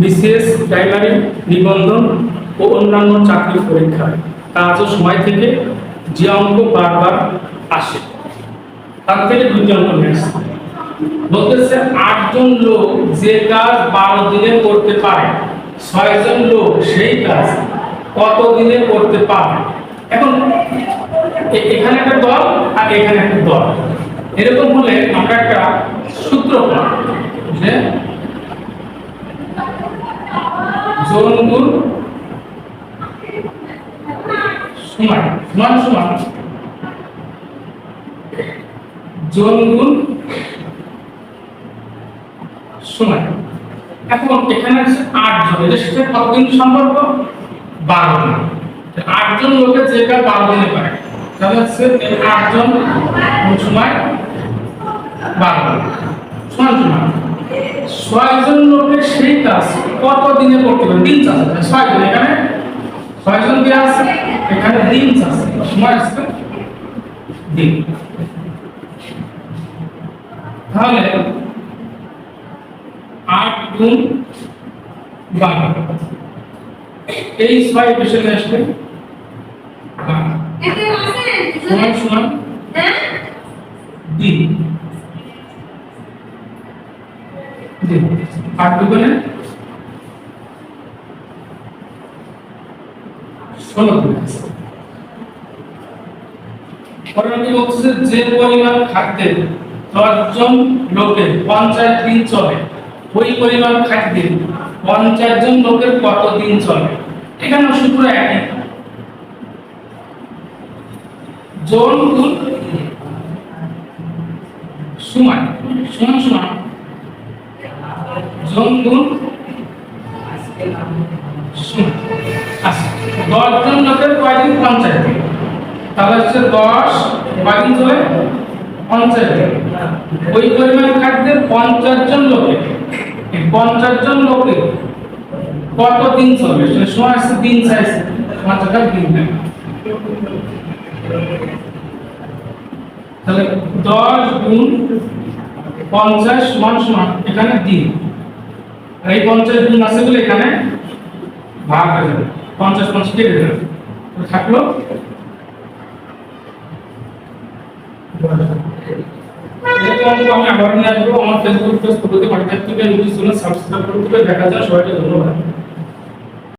BCS primary নিবন্ধন ও অন্যান্য চাকরির পরীক্ষায়। কাজ ও সময় থেকে যে অঙ্ক বারবার আসে, তার থেকে দুটি অঙ্ক নিয়েছে বলতেছে, আটজন লোক যে কাজ বারো দিনে করতে পারে, ছয়জন লোক সেই কাজ কত দিনে করতে পারে? এখন এখানে একটা দল আর এখানে একটা দল। এরকম হলে আমরা একটা সূত্র পাই যে জোন গুণ সমান সমান সমান। জোন গুণ সমান। এখন এখানে আছে আট জন এটা সাথে কতদিন সম্পর্ক? বারো দিন। আটজন লোকের যে কাজ বারো দিনে পারে। তাহলে হচ্ছে আটজন সময় বারো দিন। সমান সমান। ছয়জন লোকের সেই কাজ কত দিনে করতে পারে দিন চাষ আছে ছয় দিন। এখানে ছয়জন দেওয়া আছে? এখানে দিন চাষ সময় আছে দিন। তাহলে আট গুণ বারো। এই ছয় পেছনে আসবে সমান হ্যাঁ? দিন। দিন। আট দুগুণে যে পরিমাণ খাদ্যের দশজন লোকের পঞ্চাশ দিন চলে, ওই পরিমাণ খাদ্যের পঞ্চাশ জন লোকের কত দিন চলে? এখানে সূত্র একই। জন গুণ সমান সমান জন গুণ দশ জন লোকের কয়দিন পঞ্চায়েত দিন তাহলে হচ্ছে দশ কয়দিন চলে? পঞ্চায়েত দিন ওই পরিমাণ খাদ্যের পঞ্চাশ জন লোকে। পঞ্চাশ জন লোকে কত দিন চলবে সময় আছে, দিন চাইছে। পঞ্চাশ দিন তাহলে দশ গুণ পঞ্চাশ সমান সমান এখানে দিন। এই পঞ্চাশ গুণ আছে বলে এখানে ভাগ হয়ে যাবে। পঞ্চাশ পঞ্চাশ কেটে থাকল আমি আবার নিয়ে আমার ফেসবুক পেজ চ্যানেল সাবস্ক্রাইব করতে দেখা যায় সবাইকে ধন্যবাদ।